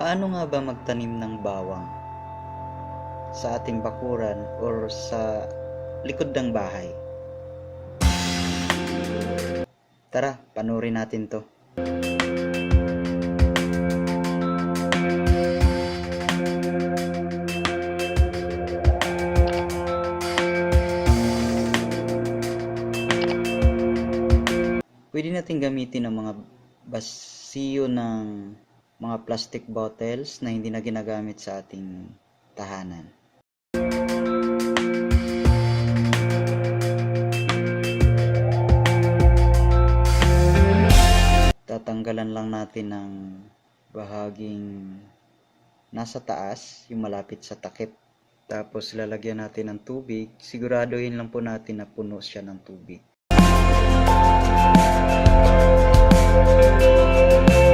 Paano nga ba magtanim ng bawang sa ating bakuran or sa likod ng bahay? Tara, panurin natin to. Pwede natin gamitin ang mga basiyo ng mga plastic bottles na hindi na ginagamit sa ating tahanan. Tatanggalan lang natin ng bahaging nasa taas, yung malapit sa takip. Tapos lalagyan natin ng tubig. Siguraduhin lang po natin na puno siya ng tubig. para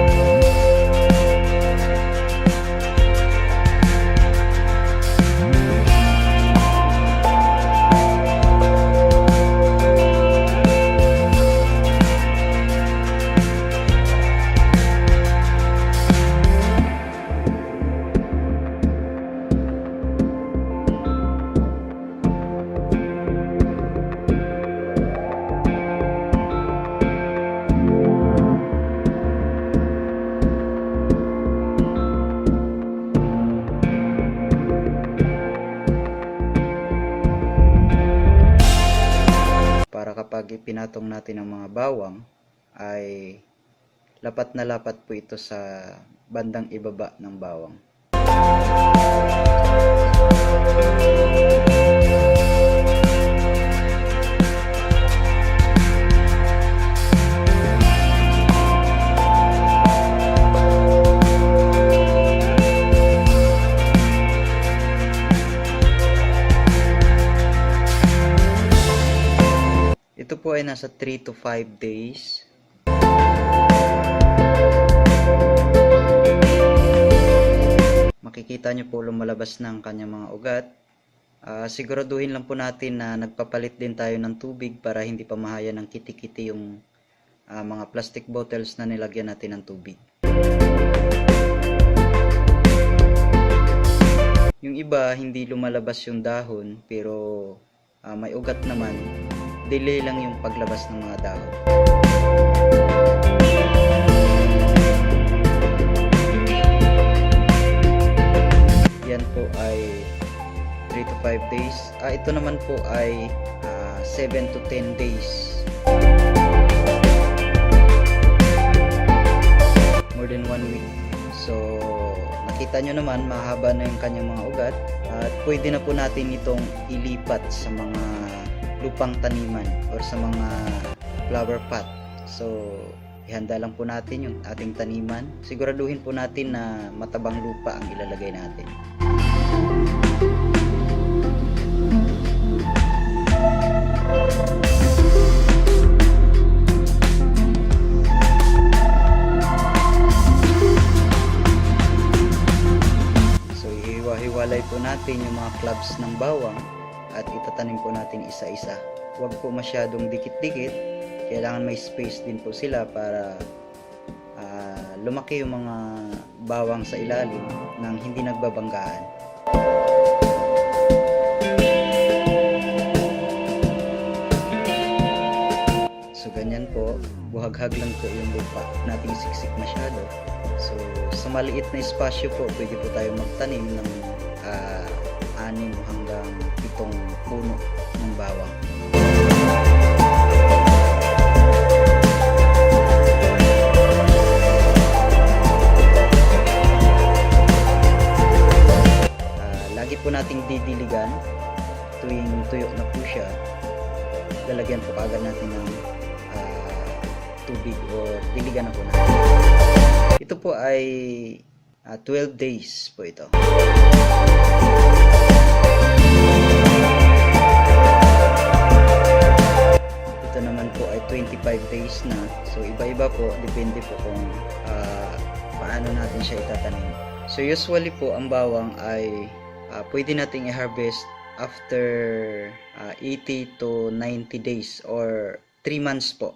kapag ipinatong natin ang mga bawang ay lapat na lapat po ito sa bandang ibaba ng bawang. Ito po ay nasa 3 to 5 days. Makikita nyo po lumalabas ng kanyang mga ugat. Ah, siguraduhin lang po natin na nagpapalit din tayo ng tubig para hindi pa mahaya ng kiti-kiti yung ah, mga plastic bottles na nilagyan natin ng tubig. Yung iba, hindi lumalabas yung dahon pero ah, may ugat naman delay lang yung paglabas ng mga dahon. Yan po ay 3 to 5 days. Ah, ito naman po ay ah, 7 to 10 days. More than 1 week. So, nakita nyo naman, mahaba na yung kanyang mga ugat. At pwede na po natin itong ilipat sa mga lupang taniman or sa mga flower pot. So, ihanda lang po natin yung ating taniman. Siguraduhin po natin na matabang lupa ang ilalagay natin. So, ihiwa-hiwalay po natin yung mga clubs ng bawang at itatanim po natin isa-isa. Huwag po masyadong dikit-dikit. Kailangan may space din po sila para ah, lumaki yung mga bawang sa ilalim nang hindi nagbabanggaan. Buhaghag lang po yung lupa, nating siksik masyado. So sa maliit na espasyo po, pwede po tayo magtanim ng ah, anim hanggang pitong puno ng bawang. Ah, lagi po nating didiligan tuwing tuyo na po siya. Lalagyan po kagad natin ng tubig o diligan na po natin. Ito po ay ah, 12 days po ito. Ito naman po ay 25 days na. So iba-iba po, depende po kung ah, paano natin siya itatanim. So usually po ang bawang ay ah, pwede nating i-harvest after ah, 80 to 90 days or 3 months po.